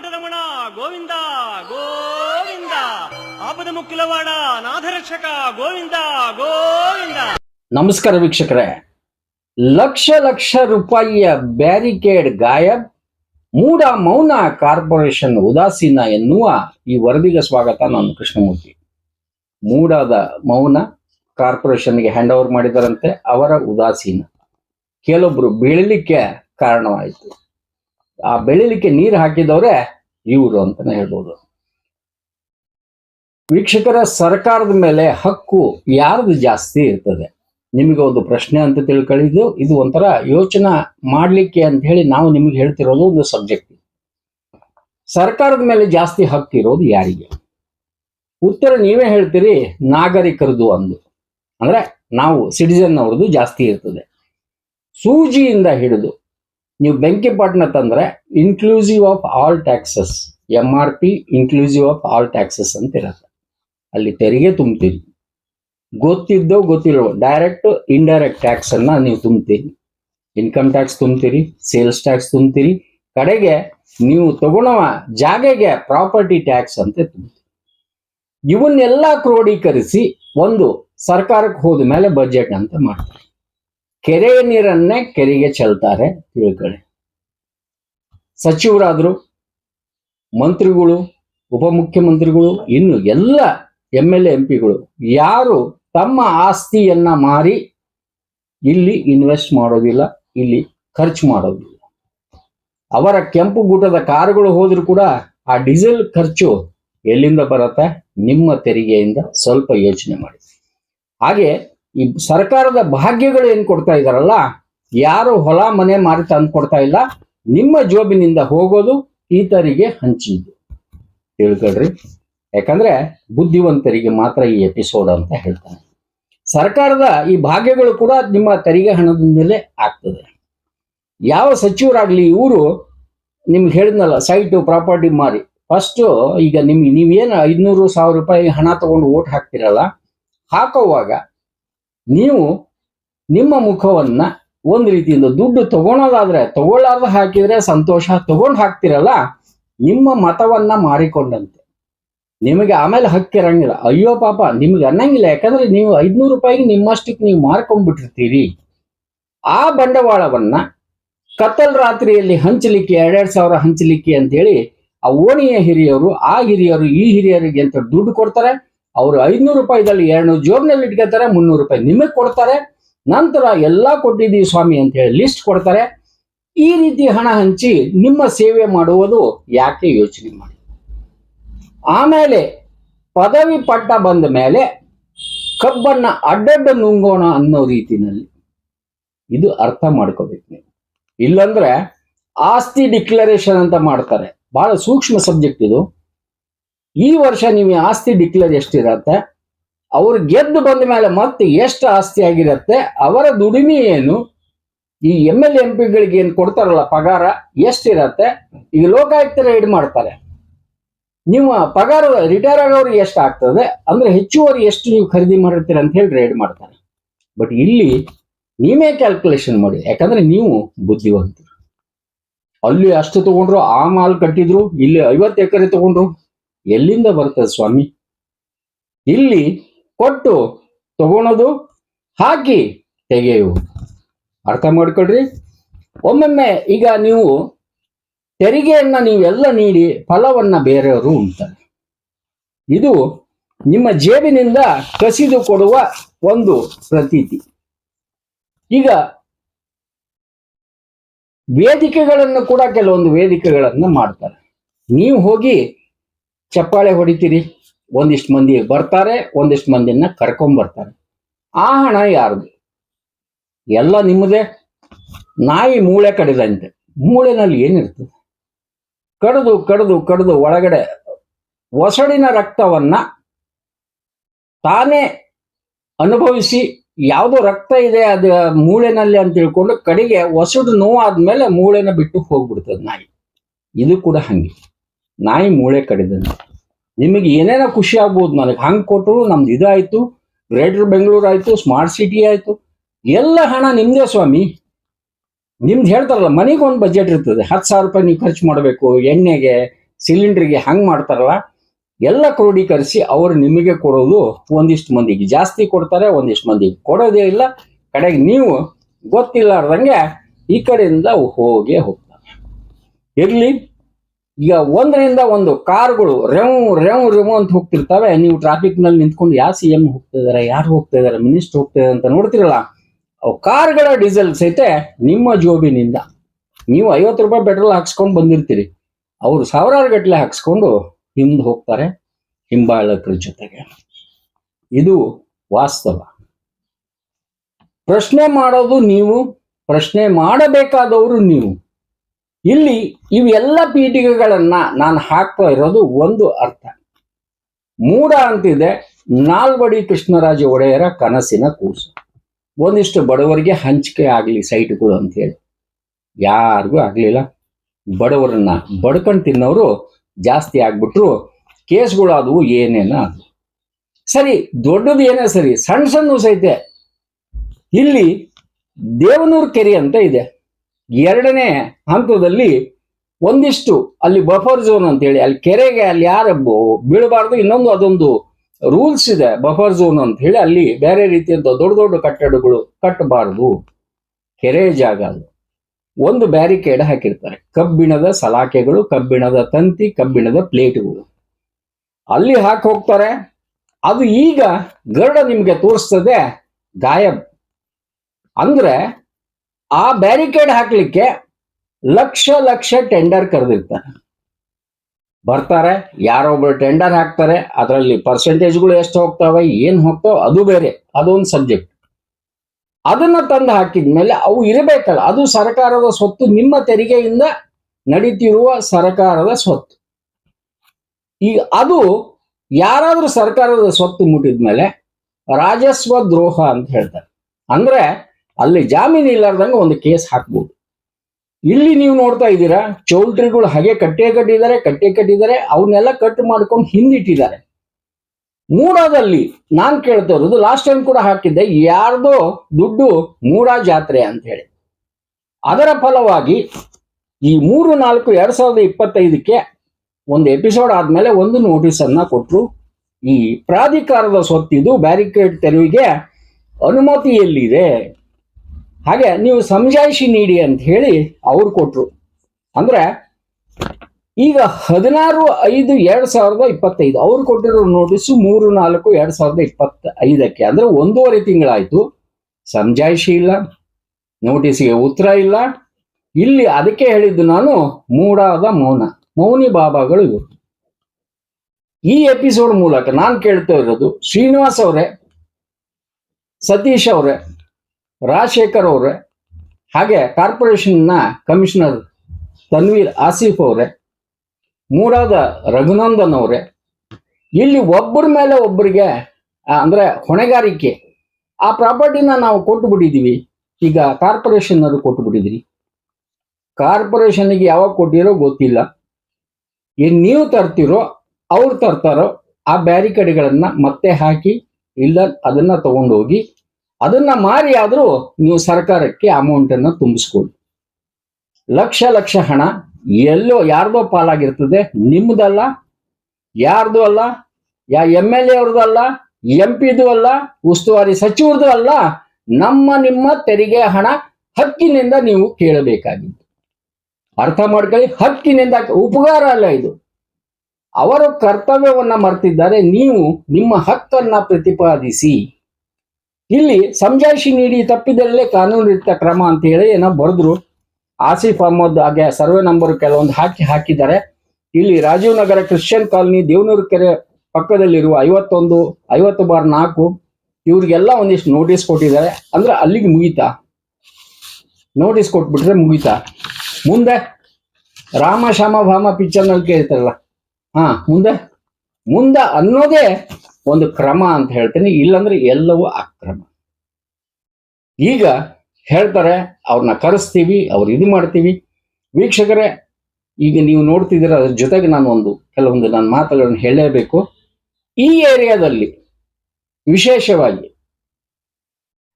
ವೆಂಕಟರಮಣ ಗೋವಿಂದ ಗೋವಿಂದ. ಆಪದ ಮುಕ್ಕಿಲವಾಡ ನಾಧರಕ್ಷಕ ಗೋವಿಂದ ಗೋವಿಂದ. ನಮಸ್ಕಾರ ವೀಕ್ಷಕರೇ. ಲಕ್ಷ ಲಕ್ಷ ರೂಪಾಯಿಯ ಬ್ಯಾರಿಕೇಡ್ ಗಾಯಬ್, ಮೂಡ ಮೌನ ಕಾರ್ಪೊರೇಷನ್ ಉದಾಸೀನ ಎನ್ನುವ ಈ ವರದಿಗೆ ಸ್ವಾಗತ, ನಾನು ಕೃಷ್ಣಮೂರ್ತಿ. ಮೂಡದ ಮೌನ ಕಾರ್ಪೊರೇಷನ್ಗೆ ಹ್ಯಾಂಡ್ ಓವರ್ ಮಾಡಿದರಂತೆ ಅವರ ಉದಾಸೀನ. ಕೆಲವೊಬ್ರು ಬೀಳಲಿಕ್ಕೆ ಕಾರಣವಾಯಿತು. ಆ ಬೆಳಿಲಿಕ್ಕೆ ನೀರು ಹಾಕಿದವರೇ ಇವರು ಅಂತಾನೆ ಹೇಳ್ಬೋದು. ವೀಕ್ಷಕರ ಸರ್ಕಾರದ ಮೇಲೆ ಹಕ್ಕು ಯಾರದು ಜಾಸ್ತಿ ಇರ್ತದೆ? ನಿಮಗೆ ಒಂದು ಪ್ರಶ್ನೆ ಅಂತ ತಿಳ್ಕೊಳ್ಳಿದ್ದು ಇದು ಒಂಥರ ಯೋಚನೆ ಮಾಡ್ಲಿಕ್ಕೆ ಅಂತ ಹೇಳಿ ನಾವು ನಿಮಗೆ ಹೇಳ್ತಿರೋದು ಒಂದು ಸಬ್ಜೆಕ್ಟ್ ಸರ್ಕಾರದ ಮೇಲೆ ಜಾಸ್ತಿ ಹಕ್ಕು ಇರೋದು ಯಾರಿಗೆ? ಉತ್ತರ ನೀವೇ ಹೇಳ್ತೀರಿ, ನಾಗರಿಕರದು ಅಂದು. ಅಂದ್ರೆ ನಾವು ಸಿಟಿಜನ್ ಅವ್ರದ್ದು ಜಾಸ್ತಿ ಇರ್ತದೆ. ಸೂಜಿಯಿಂದ ಹಿಡಿದು ನೀವು ಬೆಂಕಿ ಪಟ್ಟಣ ತಂದ್ರೆ inclusive of all taxes M R P inclusive of all taxes ಅಂತ ಇರುತ್ತೆ. ಅಲ್ಲಿ ತೆರಿಗೆ ತುಂಬ್ತೀರಿ ಗೊತ್ತಿದ್ದೋ ಗೊತ್ತಿರೋ ಡೈರೆಕ್ಟ್ ಇಂಡೈರೆಕ್ಟ್ ಟ್ಯಾಕ್ಸ್ ಅನ್ನ ನೀವು ತುಂಬ್ತೀರಿ ಇನ್ಕಮ್ ಟ್ಯಾಕ್ಸ್ ತುಂಬ್ತೀರಿ ಸೇಲ್ಸ್ ಟ್ಯಾಕ್ಸ್ ತುಂಬ್ತೀರಿ ಕಡೆಗೆ ನೀವು ತಗೊಳ್ಳುವ ಜಾಗೆಗೆ ಪ್ರಾಪರ್ಟಿ ಟ್ಯಾಕ್ಸ್ ಅಂತ ಇವನ್ನೆಲ್ಲ ಕ್ರೋಢೀಕರಿಸಿ ಒಂದು ಸರ್ಕಾರಕ್ಕೆ ಹೋದ ಮೇಲೆ ಬಜೆಟ್ ಅಂತ ಮಾಡ್ತಾರೆ. ಕೆರೆಯ ನೀರನ್ನೇ ಕೆರೆಗೆ ಚೆಲ್ತಾರೆ ತಿಳ್ಕೊಳ್ಳಿ. ಸಚಿವರಾದ್ರು, ಮಂತ್ರಿಗಳು, ಉಪಮುಖ್ಯಮಂತ್ರಿಗಳು, ಇನ್ನು ಎಲ್ಲ ಎಂ ಎಲ್ ಎಂ ಪಿಗಳು, ಯಾರು ತಮ್ಮ ಆಸ್ತಿಯನ್ನ ಮಾರಿ ಇಲ್ಲಿ ಇನ್ವೆಸ್ಟ್ ಮಾಡೋದಿಲ್ಲ, ಇಲ್ಲಿ ಖರ್ಚು ಮಾಡೋದಿಲ್ಲ. ಅವರ ಕೆಂಪು ಗೂಟದ ಕಾರುಗಳು ಹೋದ್ರೂ ಕೂಡ ಆ ಡೀಸೆಲ್ ಖರ್ಚು ಎಲ್ಲಿಂದ ಬರುತ್ತೆ? ನಿಮ್ಮ ತೆರಿಗೆಯಿಂದ ಸ್ವಲ್ಪ ಯೋಚನೆ ಮಾಡಿ. ಹಾಗೆ ಈ ಸರ್ಕಾರದ ಭಾಗ್ಯಗಳು ಏನ್ ಕೊಡ್ತಾ ಇದಾರಲ್ಲ, ಯಾರು ಹೊಲ ಮನೆ ಮಾರಿ ತಂದು ಕೊಡ್ತಾ ಇಲ್ಲ, ನಿಮ್ಮ ಜೋಬಿನಿಂದ ಹೋಗೋದು ಈತರಿಗೆ ಹಂಚಿದ್ದು. ತಿಳ್ಕೊಳ್ರಿ. ಯಾಕಂದ್ರೆ ಬುದ್ಧಿವಂತರಿಗೆ ಮಾತ್ರ ಈ ಎಪಿಸೋಡ್ ಅಂತ ಹೇಳ್ತಾನೆ ಸರ್ಕಾರದ ಈ ಭಾಗ್ಯಗಳು ಕೂಡ ನಿಮ್ಮ ತೆರಿಗೆ ಹಣದ ಮೇಲೆ ಆಗ್ತದೆ. ಯಾವ ಸಚಿವರಾಗ್ಲಿ ಇವರು ನಿಮ್ಗೆ ಹೇಳಿದ್ನಲ್ಲ ಸೈಟು ಪ್ರಾಪರ್ಟಿ ಮಾರಿ. ಫಸ್ಟ್ ಈಗ ನಿಮ್ಗೆ ನೀವೇನು ಐದ್ನೂರು ಸಾವಿರ ರೂಪಾಯಿ ಹಣ ತಗೊಂಡು ಓಟ್ ಹಾಕ್ತಿರಲ್ಲ, ಹಾಕೋವಾಗ ನೀವು ನಿಮ್ಮ ಮುಖವನ್ನ ಒಂದ್ ರೀತಿಯಿಂದ ದುಡ್ಡು ತಗೊಳೋದಾದ್ರೆ, ತಗೊಳ್ಳಾರ್ದ ಹಾಕಿದ್ರೆ ಸಂತೋಷ ತಗೊಂಡ್ ಹಾಕ್ತಿರಲ್ಲ, ನಿಮ್ಮ ಮತವನ್ನ ಮಾರಿಕೊಂಡಂತೆ. ನಿಮಗೆ ಆಮೇಲೆ ಹಕ್ಕಿರಂಗಿಲ್ಲ. ಅಯ್ಯೋ ಪಾಪ, ನಿಮ್ಗೆ ಅನ್ನಂಗಿಲ್ಲ. ಯಾಕಂದ್ರೆ ನೀವು ಐದ್ನೂರು ರೂಪಾಯಿಗೆ ನಿಮ್ಮಷ್ಟಕ್ಕೆ ನೀವು ಮಾರ್ಕೊಂಡ್ಬಿಟ್ಟಿರ್ತೀರಿ. ಆ ಬಂಡವಾಳವನ್ನ ಕತ್ತಲ್ ರಾತ್ರಿಯಲ್ಲಿ ಹಂಚಲಿಕ್ಕೆ ಎರಡೆರಡು ಸಾವಿರ ಹಂಚಲಿಕ್ಕೆ ಅಂತೇಳಿ, ಆ ಓಣಿಯ ಹಿರಿಯರು, ಆ ಹಿರಿಯರು, ಈ ಹಿರಿಯರಿಗೆ ಅಂತ ದುಡ್ಡು ಕೊಡ್ತಾರೆ. ಅವರು ಐದ್ನೂರು ರೂಪಾಯಿದಲ್ಲಿ ಎರಡು ಜೋಬ್ನಲ್ಲಿ ಇಟ್ಕೋತಾರೆ ಮುನ್ನೂರು ರೂಪಾಯಿ ನಿಮಗೆ ಕೊಡ್ತಾರೆ. ನಂತರ ಎಲ್ಲ ಕೊಟ್ಟಿದ್ದೀವಿ ಸ್ವಾಮಿ ಅಂತ ಹೇಳಿ ಲಿಸ್ಟ್ ಕೊಡ್ತಾರೆ. ಈ ರೀತಿ ಹಣ ಹಂಚಿ ನಿಮ್ಮ ಸೇವೆ ಮಾಡುವುದು ಯಾಕೆ ಯೋಚನೆ ಮಾಡಿ? ಆಮೇಲೆ ಪದವಿ ಪಟ್ಟ ಬಂದ ಮೇಲೆ ಕಬ್ಬನ್ನ ಅಡ್ಡಡ್ಡ ನುಂಗೋಣ ಅನ್ನೋ ರೀತಿನಲ್ಲಿ ಇದು ಅರ್ಥ ಮಾಡ್ಕೋಬೇಕು ನೀವು. ಇಲ್ಲಂದ್ರೆ ಆಸ್ತಿ ಡಿಕ್ಲರೇಷನ್ ಅಂತ ಮಾಡ್ತಾರೆ. ಬಹಳ ಸೂಕ್ಷ್ಮ ಸಬ್ಜೆಕ್ಟ್ ಇದು. ಈ ವರ್ಷ ನೀವು ಆಸ್ತಿ ಡಿಕ್ಲೇರ್ ಎಷ್ಟಿರತ್ತೆ? ಅವ್ರು ಗೆದ್ದು ಬಂದ ಮೇಲೆ ಮತ್ತೆ ಎಷ್ಟು ಆಸ್ತಿ ಆಗಿರತ್ತೆ? ಅವರ ದುಡಿಮೆ ಏನು? ಈ ಎಂ ಎಲ್ ಎಂ ಪಿಗಳಿಗೆ ಏನು ಕೊಡ್ತಾರಲ್ಲ ಪಗಾರ ಎಷ್ಟಿರತ್ತೆ? ಈಗ ಲೋಕಾಯುಕ್ತ ರೈಡ್ ಮಾಡ್ತಾರೆ. ನಿಮ್ಮ ಪಗಾರ ರಿಟೈರ್ ಆಗೋರಿಗೆ ಎಷ್ಟು ಆಗ್ತದೆ? ಅಂದ್ರೆ ಹೆಚ್ಚುವರಿ ಎಷ್ಟು ನೀವು ಖರೀದಿ ಮಾಡಿರ್ತೀರ ಅಂತ ಹೇಳಿ ರೈಡ್ ಮಾಡ್ತಾರೆ. ಬಟ್ ಇಲ್ಲಿ ನೀವೇ ಕ್ಯಾಲ್ಕುಲೇಷನ್ ಮಾಡಿ. ಯಾಕಂದ್ರೆ ನೀವು ಬುದ್ಧಿವಂತರು. ಅಲ್ಲಿ ಅಷ್ಟು ತಗೊಂಡ್ರು ಆ ಮಾಲ್ ಕಟ್ಟಿದ್ರು, ಇಲ್ಲಿ ಐವತ್ತು ಎಕರೆ ತಗೊಂಡ್ರು ಎಲ್ಲಿಂದ ಬರ್ತದೆ ಸ್ವಾಮಿ? ಇಲ್ಲಿ ಕೊಟ್ಟು ತಗೊಳೋದು, ಹಾಕಿ ತೆಗೆಯುವುದು. ಅರ್ಥ ಮಾಡ್ಕೊಳ್ರಿ? ಒಮ್ಮೊಮ್ಮೆ ಈಗ ನೀವು ತೆರಿಗೆಯನ್ನ ನೀವೆಲ್ಲ ನೀಡಿ, ಫಲವನ್ನ ಬೇರೆಯವರು ಉಂಟಾರೆ ಇದು ನಿಮ್ಮ ಜೇಬಿನಿಂದ ಕಸಿದು ಕೊಡುವ ಒಂದು ಪ್ರತೀತಿ. ಈಗ ವೇದಿಕೆಗಳನ್ನು ಕೂಡ ಕೆಲವೊಂದು ವೇದಿಕೆಗಳನ್ನು ಮಾಡ್ತಾರೆ. ನೀವು ಹೋಗಿ ಚಪ್ಪಾಳೆ ಹೊಡಿತೀರಿ. ಒಂದಿಷ್ಟು ಮಂದಿ ಬರ್ತಾರೆ, ಒಂದಿಷ್ಟು ಮಂದಿನ ಕರ್ಕೊಂಡ್ ಬರ್ತಾರೆ. ಆ ಹಣ ಯಾರ್ದು? ಎಲ್ಲ ನಿಮ್ಮದೇ ನಾಯಿ ಮೂಳೆ ಕಡಿದಂತೆ. ಮೂಳೆನಲ್ಲಿ ಏನಿರ್ತದೆ? ಕಡಿದು ಕಡಿದು ಕಡಿದು ಒಳಗಡೆ ಒಸಡಿನ ರಕ್ತವನ್ನ ತಾನೇ ಅನುಭವಿಸಿ ಯಾವುದು ರಕ್ತ ಇದೆ, ಅದು ಮೂಳೆನಲ್ಲಿ ಅಂತ ತಿಳ್ಕೊಂಡು ಕಡೆಗೆ ಒಸಡು ನೋವಾದ್ಮೇಲೆ ಮೂಳೆನ ಬಿಟ್ಟು ಹೋಗ್ಬಿಡ್ತದೆ ನಾಯಿ. ಇದು ಕೂಡ ಹಂಗೆ. ನಾಯಿ ಮೂಳೆ ಕಡಿದಂತೆ ನಿಮಗೆ ಏನೇನೋ ಖುಷಿ ಆಗ್ಬೋದು ನನಗೆ. ಹಂಗೆ ಕೊಟ್ಟರು ನಮ್ದು ಇದಾಯಿತು. ಗ್ರೇಟರ್ ಬೆಂಗಳೂರು ಆಯಿತು ಸ್ಮಾರ್ಟ್ ಸಿಟಿ ಆಯಿತು. ಎಲ್ಲ ಹಣ ನಿಮ್ಮದೇ ಸ್ವಾಮಿ. ನಿಮ್ದು ಹೇಳ್ತಾರಲ್ಲ, ಮನೆಗೆ ಒಂದು ಬಜೆಟ್ ಇರ್ತದೆ. ಹತ್ತು ಸಾವಿರ ರೂಪಾಯಿ ನೀವು ಖರ್ಚು ಮಾಡಬೇಕು, ಎಣ್ಣೆಗೆ ಸಿಲಿಂಡ್ರಿಗೆ ಹಂಗೆ ಮಾಡ್ತಾರಲ್ಲ, ಎಲ್ಲ ಕ್ರೋಢೀಕರಿಸಿ ಅವರು ನಿಮಗೆ ಕೊಡೋದು ಒಂದಿಷ್ಟು ಮಂದಿಗೆ. ಜಾಸ್ತಿ ಕೊಡ್ತಾರೆ, ಒಂದಿಷ್ಟು ಮಂದಿಗೆ. ಕೊಡೋದೇ ಇಲ್ಲ, ಕಡೆಗೆ ನೀವು ಗೊತ್ತಿಲ್ಲಾರ್ದಂಗೆ ಈ ಕಡೆಯಿಂದ ಹೋಗೇ ಹೋಗ್ತಾರೆ. ಇರ್ಲಿ. ಈಗ ಒಂದರಿಂದ ಒಂದು ಕಾರ್ಗಳು ರೆವ್ ರೆವ್ ರೆವ್ ಅಂತ ಹೋಗ್ತಿರ್ತವೆ. ನೀವು ಟ್ರಾಫಿಕ್ನಲ್ಲಿ ನಿಂತ್ಕೊಂಡು ಯಾವ ಸಿ ಎಂ ಹೋಗ್ತಾ ಇದಾರೆ, ಯಾರು ಹೋಗ್ತಾ ಇದಾರೆ ಮಿನಿಸ್ಟರ್ ಹೋಗ್ತಾ ಅಂತ ನೋಡ್ತಿರಲ್ಲ. ಅವು ಕಾರ್ಗಳ ಡೀಸೆಲ್ ಸಹಿತ ನಿಮ್ಮ ಜೋಬಿನಿಂದ ನೀವು ಐವತ್ತು ರೂಪಾಯಿ ಪೆಟ್ರೋಲ್ ಹಾಕ್ಸ್ಕೊಂಡು ಬಂದಿರ್ತೀರಿ. ಅವರು ಸಾವಿರಾರು ಗಟ್ಟಲೆ ಹಾಕ್ಸ್ಕೊಂಡು ಹಿಂದೆ ಹೋಗ್ತಾರೆ ಹಿಂಬಾಳಕರ ಜೊತೆಗೆ. ಇದು ವಾಸ್ತವ. ಪ್ರಶ್ನೆ ಮಾಡೋದು ನೀವು, ಪ್ರಶ್ನೆ ಮಾಡಬೇಕಾದವರು ನೀವು. ಇಲ್ಲಿ ಇವೆಲ್ಲ ಪೀಠಿಕೆಗಳನ್ನ ನಾನು ಹಾಕ್ತಾ ಇರೋದು ಒಂದು ಅರ್ಥ. ಮೂಡ ಅಂತಿದೆ, ನಾಲ್ವಡಿ ಕೃಷ್ಣರಾಜ ಒಡೆಯರ ಕನಸಿನ ಕೂಸು. ಒಂದಿಷ್ಟು ಬಡವರಿಗೆ ಹಂಚಿಕೆ ಆಗಲಿ ಸೈಟ್ಗಳು ಅಂತ ಹೇಳಿ ಯಾರಿಗೂ ಆಗಲಿಲ್ಲ. ಬಡವರನ್ನ ಬಡ್ಕೊಂಡು ತಿನ್ನೋರು ಜಾಸ್ತಿ ಆಗ್ಬಿಟ್ರು, ಕೇಸ್ಗಳಾದವು ಏನೇನ ಅದು ಸರಿ, ದೊಡ್ಡದು ಏನೇ ಸರಿ ಸಣ್ಣ ಸಣ್ಣ ಸಹಿತ. ಇಲ್ಲಿ ದೇವನೂರು ಕೆರೆ ಅಂತ ಇದೆ. ಎರಡನೇ ಹಂತದಲ್ಲಿ ಒಂದಿಷ್ಟು ಅಲ್ಲಿ ಬಫರ್ ಝೋನ್ ಅಂತೇಳಿ, ಅಲ್ಲಿ ಕೆರೆಗೆ ಅಲ್ಲಿ ಯಾರು ಬೀಳಬಾರ್ದು, ಇನ್ನೊಂದು ಅದೊಂದು ರೂಲ್ಸ್ ಇದೆ ಬಫರ್ ಝೋನ್ ಅಂತ ಹೇಳಿ ಅಲ್ಲಿ ಬೇರೆ ರೀತಿಯಂತ ದೊಡ್ಡ ದೊಡ್ಡ ಕಟ್ಟಡಗಳು ಕಟ್ಟಬಾರದು. ಕೆರೆ ಜಾಗ ಅದು. ಒಂದು ಬ್ಯಾರಿಕೇಡ್ ಹಾಕಿರ್ತಾರೆ. ಕಬ್ಬಿಣದ ಸಲಾಕೆಗಳು, ಕಬ್ಬಿಣದ ತಂತಿ, ಕಬ್ಬಿಣದ ಪ್ಲೇಟ್ಗಳು. ಅಲ್ಲಿ ಹಾಕಿ ಹೋಗ್ತಾರೆ. ಅದು ಈಗ ಗರುಡ ನಿಮ್ಗೆ ತೋರಿಸ್ತದೆ ಗಾಯಬ್. ಅಂದ್ರೆ ಆ ಬ್ಯಾರಿಕೇಡ್ ಹಾಕ್ಲಿಕ್ಕೆ ಲಕ್ಷ ಲಕ್ಷ ಟೆಂಡರ್ ಕರೆದಿರ್ತಾರೆ. ಬರ್ತಾರೆ ಯಾರೊಬ್ರು ಟೆಂಡರ್ ಹಾಕ್ತಾರೆ, ಅದರಲ್ಲಿ ಪರ್ಸೆಂಟೇಜ್ಗಳು ಎಷ್ಟು ಹೋಗ್ತಾವೆ, ಏನ್ ಹೋಗ್ತಾವ, ಅದು ಬೇರೆ, ಅದೊಂದು ಸಬ್ಜೆಕ್ಟ್ ಅದನ್ನ ತಂದು ಹಾಕಿದ್ಮೇಲೆ ಅವು ಇರಬೇಕಲ್ಲ, ಅದು ಸರ್ಕಾರದ ಸ್ವತ್ತು, ನಿಮ್ಮ ತೆರಿಗೆಯಿಂದ ನಡೀತಿರುವ ಸರ್ಕಾರದ ಸ್ವತ್ತು. ಈಗ ಅದು ಯಾರಾದ್ರೂ ಸರ್ಕಾರದ ಸ್ವತ್ತು ಮುಟ್ಟಿದ್ಮೇಲೆ ರಾಜಸ್ವ ದ್ರೋಹ ಅಂತ ಹೇಳ್ತಾರೆ. ಅಂದ್ರೆ ಅಲ್ಲಿ ಜಾಮೀನು ಇಲ್ಲಾರ್ದಂಗೆ ಒಂದು ಕೇಸ್ ಹಾಕ್ಬೋದು. ಇಲ್ಲಿ ನೀವು ನೋಡ್ತಾ ಇದ್ದೀರಾ, ಚೌಲ್ಟ್ರಿಗಳು ಹಾಗೆ ಕಟ್ಟೆ ಕಟ್ಟಿದ್ದಾರೆ ಕಟ್ಟೆ ಕಟ್ಟಿದ್ದಾರೆ ಅವನ್ನೆಲ್ಲ ಕಟ್ ಮಾಡ್ಕೊಂಡು ಹಿಂದಿಟ್ಟಿದ್ದಾರೆ. ಮೂಡಾದಲ್ಲಿ ನಾನ್ ಕೇಳ್ತಾ ಇರೋದು ಲಾಸ್ಟ್ ಟೈಮ್ ಕೂಡ ಹಾಕಿದ್ದೆ, ಯಾರ್ದೋ ದುಡ್ಡು ಮೂಡಾ ಜಾತ್ರೆ ಅಂತ ಹೇಳಿ. ಅದರ ಫಲವಾಗಿ ಈ ಮೂರು, ನಾಲ್ಕು, ಎರಡ್ ಸಾವಿರದ ಇಪ್ಪತ್ತೈದಕ್ಕೆ ಒಂದು ಎಪಿಸೋಡ್ ಆದ್ಮೇಲೆ ಒಂದು ನೋಟಿಸ್ ಅನ್ನ ಕೊಟ್ರು. ಈ ಪ್ರಾಧಿಕಾರದ ಸ್ವತ್ತಿದು ಬ್ಯಾರಿಕೇಡ್ ತೆರವಿಗೆ ಅನುಮತಿ ಎಲ್ಲಿದೆ ಹಾಗೆ ನೀವು ಸಮಜಾಯಿಷಿ ನೀಡಿ ಅಂತ ಹೇಳಿ ಅವ್ರು ಕೊಟ್ರು. ಅಂದ್ರೆ ಈಗ ಹದಿನಾರು ಐದು ಎರಡ್ ಸಾವಿರದ ಇಪ್ಪತ್ತೈದು ಅವ್ರು ಕೊಟ್ಟಿರೋ ನೋಟಿಸು ಮೂರು ನಾಲ್ಕು ಎರಡ್ ಸಾವಿರದ ಇಪ್ಪತ್ತ ಐದಕ್ಕೆ ಅಂದ್ರೆ ಒಂದೂವರೆ ತಿಂಗಳಾಯ್ತು. ಸಮಜಾಯಿಷಿ ಇಲ್ಲ ನೋಟಿಸ್ಗೆ ಉತ್ತರ ಇಲ್ಲ. ಇಲ್ಲಿ ಅದಕ್ಕೆ ಹೇಳಿದ್ದು ನಾನು ಮೂಡಾದ ಮೌನ, ಮೌನಿ ಬಾಬಾಗಳು ಇವರು ಈ ಎಪಿಸೋಡ್ ಮೂಲಕ ನಾನು ಕೇಳ್ತಾ ಇರೋದು ಶ್ರೀನಿವಾಸ್ ಅವರೇ, ಸತೀಶ್ ಅವರೇ ರಾಜಶೇಖರ್ ಅವರೇ, ಹಾಗೆ ಕಾರ್ಪೊರೇಷನ್ನ ಕಮಿಷನರ್ ತನ್ವೀರ್ ಆಸೀಫ್ ಅವರೇ, ಮೂರಾದ ರಘುನಂದನ್ ಅವರೇ. ಇಲ್ಲಿ ಒಬ್ಬರ ಮೇಲೆ ಒಬ್ಬರಿಗೆ ಅಂದರೆ ಹೊಣೆಗಾರಿಕೆ, ಆ ಪ್ರಾಪರ್ಟಿನ ನಾವು ಕೊಟ್ಟು ಬಿಟ್ಟಿದೀವಿ. ಈಗ ಕಾರ್ಪೊರೇಷನ್ ಅವರು ಕೊಟ್ಟು ಬಿಟ್ಟಿದ್ರಿ. ಕಾರ್ಪೊರೇಷನ್ಗೆ ಯಾವಾಗ ಕೊಟ್ಟಿರೋ ಗೊತ್ತಿಲ್ಲ. ಏನು ನೀವು ತರ್ತಿರೋ, ಅವ್ರು ತರ್ತಾರೋ, ಆ ಬ್ಯಾರಿಕೇಡ್ಗಳನ್ನ ಮತ್ತೆ ಹಾಕಿ, ಇಲ್ಲ, ಅದನ್ನ ತಗೊಂಡೋಗಿ ಅದನ್ನ ಮಾರಿ ಆದರೂ ನೀವು ಸರ್ಕಾರಕ್ಕೆ ಅಮೌಂಟ್ ಅನ್ನು ತುಂಬಿಸ್ಕೊಳ್ಳಿ ಲಕ್ಷ ಲಕ್ಷ ಹಣ ಎಲ್ಲೋ ಯಾರ್ದೋ ಪಾಲಾಗಿರ್ತದೆ ನಿಮ್ಮದಲ್ಲ ಯಾರ್ದು ಅಲ್ಲ, ಯಾ ಎಂ ಎಲ್ ಎ ಅವ್ರದ್ದು ಅಲ್ಲ ಎಂ ಪಿದು ಅಲ್ಲ, ಉಸ್ತುವಾರಿ ಸಚಿವರದು ಅಲ್ಲ, ನಮ್ಮ ನಿಮ್ಮ ತೆರಿಗೆ ಹಣ ಹಕ್ಕಿನಿಂದ ನೀವು ಕೇಳಬೇಕಾಗಿತ್ತು. ಅರ್ಥ ಮಾಡ್ಕೊಳ್ಳಿ, ಹಕ್ಕಿನಿಂದ ಉಪಕಾರ ಅಲ್ಲ ಇದು. ಅವರು ಕರ್ತವ್ಯವನ್ನ ಮರ್ತಿದ್ದಾರೆ, ನೀವು ನಿಮ್ಮ ಹಕ್ಕನ್ನ ಪ್ರತಿಪಾದಿಸಿ. ಇಲ್ಲಿ ಸಮಜಾಯಿಷಿ ನೀಡಿ ತಪ್ಪಿದರಲ್ಲೇ ಕಾನೂನುರಿತ ಕ್ರಮ ಅಂತ ಹೇಳಿ ಏನೋ ಬರೆದ್ರು. ಆಸಿಫ್ ಅಹಮದ್ ಹಾಗೆ ಸರ್ವೆ ನಂಬರ್ ಕೆಲವೊಂದು ಹಾಕಿ ಹಾಕಿದ್ದಾರೆ. ಇಲ್ಲಿ ರಾಜೀವ್ ನಗರ ಕ್ರಿಶ್ಚಿಯನ್ ಕಾಲನಿ ದೇವನೂರು ಕೆರೆ ಪಕ್ಕದಲ್ಲಿರುವ ಐವತ್ತೊಂದು, ಐವತ್ತು ಬಾರ್ ನಾಲ್ಕು ಇವ್ರಿಗೆಲ್ಲ ಒಂದಿಷ್ಟು ನೋಟಿಸ್ ಕೊಟ್ಟಿದ್ದಾರೆ. ಅಂದ್ರೆ ಅಲ್ಲಿಗೆ ಮುಗೀತಾ? ನೋಟಿಸ್ ಕೊಟ್ಬಿಟ್ರೆ ಮುಗೀತಾ? ಮುಂದೆ ರಾಮ, ಶ್ಯಾಮ, ಭಾಮ ಪಿಕ್ಚರ್ನಲ್ಲಿ ಕೇಳ್ತಾರಲ್ಲ ಹಾ, ಮುಂದೆ? ಮುಂದೆ ಅನ್ನೋದೇ ಒಂದು ಕ್ರಮ ಅಂತ ಹೇಳ್ತೀನಿ. ಇಲ್ಲಂದ್ರೆ ಎಲ್ಲವೂ ಅಕ್ರಮ. ಈಗ ಹೇಳ್ತಾರೆ ಅವ್ರನ್ನ ಕರೆಸ್ತೀವಿ, ಅವ್ರು ಇದು ಮಾಡ್ತೀವಿ. ವೀಕ್ಷಕರೇ, ಈಗ ನೀವು ನೋಡ್ತಿದ್ದೀರ, ಅದ್ರ ಜೊತೆಗೆ ನಾನು ಒಂದು ಕೆಲವೊಂದು ನನ್ನ ಮಾತುಗಳನ್ನು ಹೇಳಲೇಬೇಕು. ಈ ಏರಿಯಾದಲ್ಲಿ ವಿಶೇಷವಾಗಿ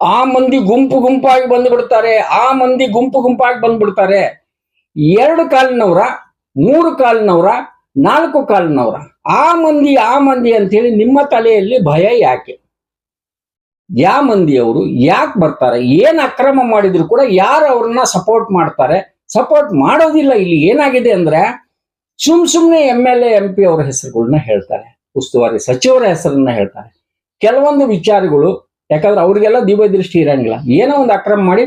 ಆ ಮಂದಿ ಗುಂಪು ಗುಂಪಾಗಿ ಬಂದ್ಬಿಡ್ತಾರೆ, ಆ ಮಂದಿ ಗುಂಪು ಗುಂಪಾಗಿ ಬಂದ್ಬಿಡ್ತಾರೆ. ಎರಡು ಕಾಲಿನವರ, ಮೂರು ಕಾಲಿನವರ, ನಾಲ್ಕು ಕಾಲಿನವರ. ಆ ಮಂದಿ ಆ ಮಂದಿ ಅಂತೇಳಿ ನಿಮ್ಮ ತಲೆಯಲ್ಲಿ ಭಯ ಯಾಕೆ? ಯಾ ಮಂದಿಯವರು ಯಾಕೆ ಬರ್ತಾರೆ? ಏನು ಅಕ್ರಮ ಮಾಡಿದ್ರು ಕೂಡ ಯಾರು ಅವ್ರನ್ನ ಸಪೋರ್ಟ್ ಮಾಡ್ತಾರೆ? ಸಪೋರ್ಟ್ ಮಾಡೋದಿಲ್ಲ ಇಲ್ಲಿ. ಏನಾಗಿದೆ ಅಂದ್ರೆ ಸುಮ್ ಸುಮ್ನೆ M L A M P ಅವರ ಹೆಸರುಗಳನ್ನ ಹೇಳ್ತಾರೆ. ಉಸ್ತುವಾರಿ ಸಚಿವರ ಹೆಸರನ್ನ ಹೇಳ್ತಾರೆ. ಕೆಲವೊಂದು ವಿಚಾರಗಳು, ಯಾಕಂದ್ರೆ ಅವ್ರಿಗೆಲ್ಲ ದೃಷ್ಟಿ ಇರಂಗಿಲ್ಲ. ಏನೋ ಒಂದು ಅಕ್ರಮ ಮಾಡಿ,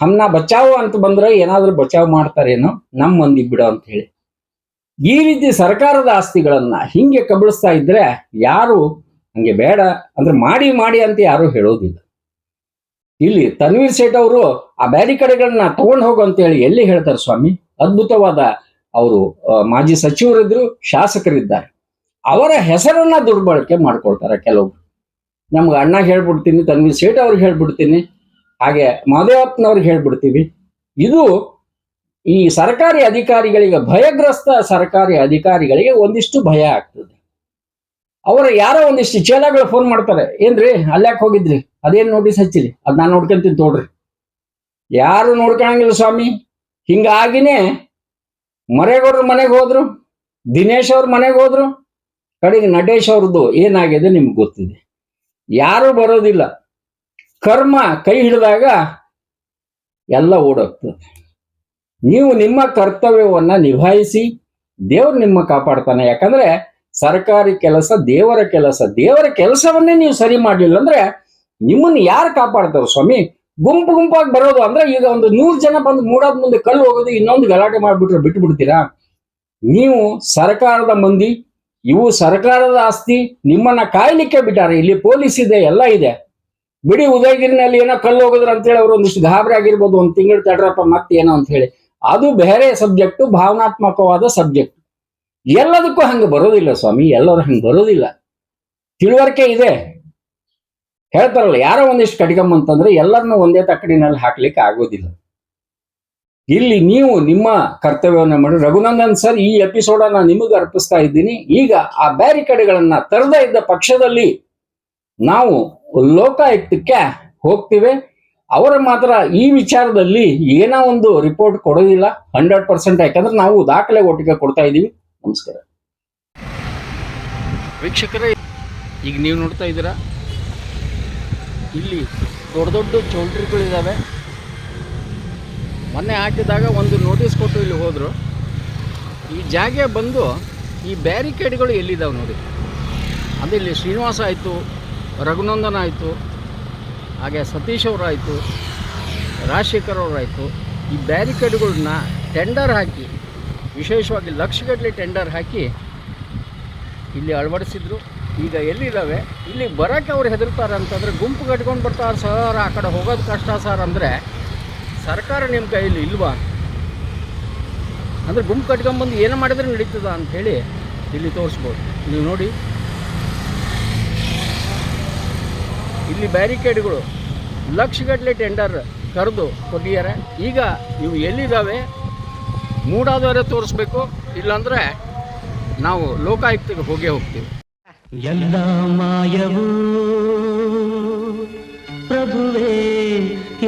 ಹಮ್ನ ಬಚಾವು ಅಂತ ಬಂದ್ರೆ ಏನಾದ್ರೂ ಬಚಾವ್ ಮಾಡ್ತಾರೇನೋ ನಮ್ಮ ಮಂದಿ ಬಿಡೋ ಅಂತ ಹೇಳಿ. ಈ ರೀತಿ ಸರ್ಕಾರದ ಆಸ್ತಿಗಳನ್ನ ಹಿಂಗೆ ಕಬಳಿಸ್ತಾ ಇದ್ರೆ ಯಾರು ಹಂಗೆ ಬೇಡ ಅಂದ್ರೆ ಮಾಡಿ ಮಾಡಿ ಅಂತ ಯಾರು ಹೇಳೋದಿಲ್ಲ. ಇಲ್ಲಿ ತನ್ವೀರ್ ಸೇಠ್ ಅವರು ಆ ಬ್ಯಾರಿಕಡೆಗಳನ್ನ ತಗೊಂಡು ಹೋಗು ಅಂತ ಹೇಳಿ ಎಲ್ಲಿ ಹೇಳ್ತಾರೆ ಸ್ವಾಮಿ? ಅದ್ಭುತವಾದ ಅವರು ಮಾಜಿ ಸಚಿವರಿದ್ರು, ಶಾಸಕರಿದ್ದಾರೆ. ಅವರ ಹೆಸರನ್ನ ದುರ್ಬಳಕೆ ಮಾಡ್ಕೊಳ್ತಾರೆ ಕೆಲವರು. ನಮ್ಗೆ ಅಣ್ಣ ಹೇಳ್ಬಿಡ್ತೀನಿ, ತನ್ವೀರ್ ಸೇಠ್ ಅವ್ರಿಗೆ ಹೇಳ್ಬಿಡ್ತೀನಿ, ಹಾಗೆ ಮಾದೇವಪ್ಪನವ್ರಿಗೆ ಹೇಳ್ಬಿಡ್ತೀವಿ. ಇದು ಈ ಸರ್ಕಾರಿ ಅಧಿಕಾರಿಗಳಿಗೆ, ಭಯಗ್ರಸ್ತ ಸರ್ಕಾರಿ ಅಧಿಕಾರಿಗಳಿಗೆ ಒಂದಿಷ್ಟು ಭಯ ಆಗ್ತದೆ. ಅವರ ಯಾರೋ ಒಂದಿಷ್ಟು ಚೇಲಾಗಳು ಫೋನ್ ಮಾಡ್ತಾರೆ, ಏನ್ರಿ ಅಲ್ಲಾಕ್ ಹೋಗಿದ್ರಿ? ಅದೇನ್ ನೋಟಿಸ್ ಹಚ್ಚಿರಿ? ಅದ್ ನಾನು ನೋಡ್ಕೊಂತೀನಿ ತೋಡ್ರಿ. ಯಾರು ನೋಡ್ಕೊಳಂಗಿಲ್ಲ ಸ್ವಾಮಿ. ಹಿಂಗಾಗಿನೇ ಮರೇಗೌಡ್ರ ಮನೆಗೆ ಹೋದ್ರು, ದಿನೇಶ್ ಅವ್ರ ಮನೆಗೆ ಹೋದ್ರು, ಕಡೆಗೆ ನಟೇಶ್ ಅವ್ರದ್ದು ಏನಾಗಿದೆ ನಿಮ್ಗೆ ಗೊತ್ತಿದೆ. ಯಾರು ಬರೋದಿಲ್ಲ. ಕರ್ಮ ಕೈ ಹಿಡಿದಾಗ ಎಲ್ಲ ಓಡೋಗ್ತದೆ. ನೀವು ನಿಮ್ಮ ಕರ್ತವ್ಯವನ್ನ ನಿಭಾಯಿಸಿ ದೇವ್ರು ನಿಮ್ಮ ಕಾಪಾಡ್ತಾನೆ. ಯಾಕಂದ್ರೆ ಸರ್ಕಾರಿ ಕೆಲಸ ದೇವರ ಕೆಲಸ. ದೇವರ ಕೆಲಸವನ್ನೇ ನೀವು ಸರಿ ಮಾಡಲಿಲ್ಲ ಅಂದ್ರೆ ನಿಮ್ಮನ್ನ ಯಾರು ಕಾಪಾಡ್ತಾರ ಸ್ವಾಮಿ? ಗುಂಪು ಗುಂಪಾಗಿ ಬರೋದು ಅಂದ್ರೆ ಈಗ ಒಂದು ನೂರು ಜನ ಬಂದು ಮೂಡಾದ ಮುಂದೆ ಕಲ್ಲು ಹೋಗೋದು ಇನ್ನೊಂದು ಗಲಾಟೆ ಮಾಡ್ಬಿಟ್ರೆ ಬಿಟ್ಟು ಬಿಡ್ತೀರಾ ನೀವು ಸರ್ಕಾರದ ಮಂದಿ, ಇವು ಸರ್ಕಾರದ ಆಸ್ತಿ, ನಿಮ್ಮನ್ನ ಕಾಯ್ಲಿಕ್ಕೆ ಬಿಟ್ಟಾರೆ. ಇಲ್ಲಿ ಪೊಲೀಸ್ ಇದೆ, ಎಲ್ಲ ಇದೆ. ಬಿಡಿ ಉದಯಗಿರಿನಲ್ಲಿ ಏನೋ ಕಲ್ಲು ಹೋಗಿದ್ರು ಅಂತೇಳಿ ಅವ್ರು ಒಂದಿಷ್ಟು ಗಾಬರಿ ಆಗಿರ್ಬೋದು, ಒಂದು ತಿಂಗಳು ತಡ್ರಪ್ಪ ಮತ್ತೆ ಏನೋ ಅಂತ ಹೇಳಿ. ಅದು ಬೇರೆ ಸಬ್ಜೆಕ್ಟು, ಭಾವನಾತ್ಮಕವಾದ ಸಬ್ಜೆಕ್ಟ್. ಎಲ್ಲದಕ್ಕೂ ಹಂಗೆ ಬರೋದಿಲ್ಲ ಸ್ವಾಮಿ, ಎಲ್ಲರೂ ಹಂಗೆ ಬರೋದಿಲ್ಲ. ತಿಳುವಳಿಕೆ ಇದೆ. ಹೇಳ್ತಾರಲ್ಲ, ಯಾರೋ ಒಂದಿಷ್ಟು ಕಟ್ಕೊಂಬಂತಂದ್ರೆ ಎಲ್ಲರನ್ನೂ ಒಂದೇ ತಕ್ಕಡಿನಲ್ಲಿ ಹಾಕ್ಲಿಕ್ಕೆ ಆಗೋದಿಲ್ಲ. ಇಲ್ಲಿ ನೀವು ನಿಮ್ಮ ಕರ್ತವ್ಯವನ್ನು ಮಾಡಿ, ರಘುನಂದನ್ ಸರ್, ಈ ಎಪಿಸೋಡ್ ಅನ್ನ ನಿಮಗೆ ಅರ್ಪಿಸ್ತಾ ಇದ್ದೀನಿ. ಈಗ ಆ ಬ್ಯಾರಿಕೇಡ್ಗಳನ್ನ ತರದ ಇದ್ದ ಪಕ್ಷದಲ್ಲಿ ನಾವು ಲೋಕಾಯುಕ್ತಕ್ಕೆ ಹೋಗ್ತಿವೆ. ಅವರ ಮಾತ್ರ ಈ ವಿಚಾರದಲ್ಲಿ ಏನೋ ಒಂದು ರಿಪೋರ್ಟ್ ಕೊಡೋದಿಲ್ಲ ಹಂಡ್ರೆಡ್ ಪರ್ಸೆಂಟ್ ಯಾಕಂದ್ರೆ ನಾವು ದಾಖಲೆ ಒಟ್ಟಿಗೆ ಕೊಡ್ತಾ ಇದ್ದೀವಿ. ನಮಸ್ಕಾರ. ವೀಕ್ಷಕರೇ, ಈಗ ನೀವು ನೋಡ್ತಾ ಇದ್ದೀರಾ? ಇಲ್ಲಿ ದೊಡ್ಡ ದೊಡ್ಡ ಚೌಲ್ಟ್ರಿಗಳಿದ್ದಾವೆ ಮೊನ್ನೆ ಹಾಕಿದಾಗ ಒಂದು ನೋಟಿಸ್ ಕೊಟ್ಟು ಇಲ್ಲಿ ಹೋದರು. ಈ ಜಾಗ ಬಂದು ಈ ಬ್ಯಾರಿಕೇಡ್ಗಳು ಎಲ್ಲಿದ್ದಾವೆ ನೋಡಿ. ಅದೇ ಇಲ್ಲಿ ಶ್ರೀನಿವಾಸ ಆಯಿತು, ರಘುನಂದನ ಆಯಿತು ಹಾಗೆ ಸತೀಶ್ ಅವರಾಯಿತು, ರಾಜಶೇಖರ್ ಅವರಾಯಿತು, ಈ ಬ್ಯಾರಿಕೇಡ್ಗಳನ್ನ ಟೆಂಡರ್ ಹಾಕಿ, ವಿಶೇಷವಾಗಿ ಲಕ್ಷಗಟ್ಟಲೆ ಟೆಂಡರ್ ಹಾಕಿ ಇಲ್ಲಿ ಅಳವಡಿಸಿದ್ರು. ಈಗ ಎಲ್ಲಿದ್ದಾವೆ? ಇಲ್ಲಿ ಬರೋಕ್ಕೆ ಅವ್ರು ಹೆದರ್ತಾರೆ ಅಂತಂದರೆ ಗುಂಪು ಕಟ್ಕೊಂಡು ಬರ್ತಾರೆ ಸರ್, ಆ ಕಡೆ ಹೋಗೋದು ಕಷ್ಟ ಸರ್ ಅಂದರೆ ಸರ್ಕಾರ ನಿಮ್ಮ ಕೈಯಲ್ಲಿ ಇಲ್ವಾ? ಅಂದರೆ ಗುಂಪು ಕಟ್ಕೊಂಬಂದು ಏನು ಮಾಡಿದ್ರೆ ನಡೀತದ ಅಂಥೇಳಿ ಇಲ್ಲಿ ತೋರಿಸ್ಬೋದು. ನೀವು ನೋಡಿ. ಇಲ್ಲಿ ಬ್ಯಾರಿಕೇಡ್ಗಳು ಲಕ್ಷಗಟ್ಟಲೆ ಟೆಂಡರ್ ಕರೆದು ಕೊಟ್ಟಿದ್ದಾರೆ. ಈಗ ಇವು ಎಲ್ಲಿದ್ದಾವೆ? ಮೂಡಾದವರೇ ತೋರಿಸ್ಬೇಕು, ಇಲ್ಲಾಂದ್ರೆ ನಾವು ಲೋಕಾಯುಕ್ತಕ್ಕೆ ಹೋಗೇ ಹೋಗ್ತೀವಿ. ಎಲ್ಲ ಮಾಯವು ಪ್ರಭುವೇ,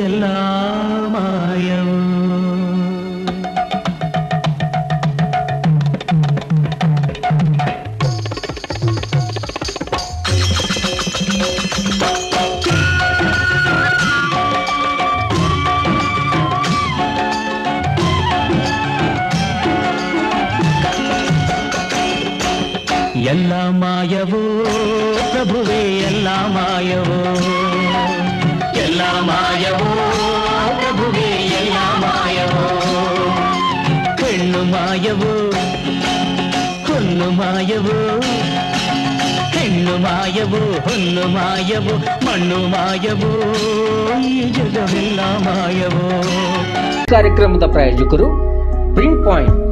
ಎಲ್ಲ ಮಾಯವು ಎಲ್ಲ ಮಾಯವೋ, ಪ್ರಭುವೇ, ಎಲ್ಲ ಮಾಯವೋ. ಎಲ್ಲ ಮಾಯವೋ, ಪ್ರಭುವೇ, ಎಲ್ಲ ಮಾಯವೋ. ಹೆಣ್ಣು ಮಾಯವೋ, ಹುಣ್ಣು ಮಾಯವೋ. ಹೆಣ್ಣು ಮಾಯವೋ, ಹುಣ್ಣು ಮಾಯವೋ, ಮಣ್ಣು ಮಾಯವೋ, ಈ ಜಗವೆಲ್ಲ ಮಾಯವೋ. ಕಾರ್ಯಕ್ರಮದ ಪ್ರಾಯೋಜಕರು ಪ್ರಿಂಟ್ ಪಾಯಿಂಟ್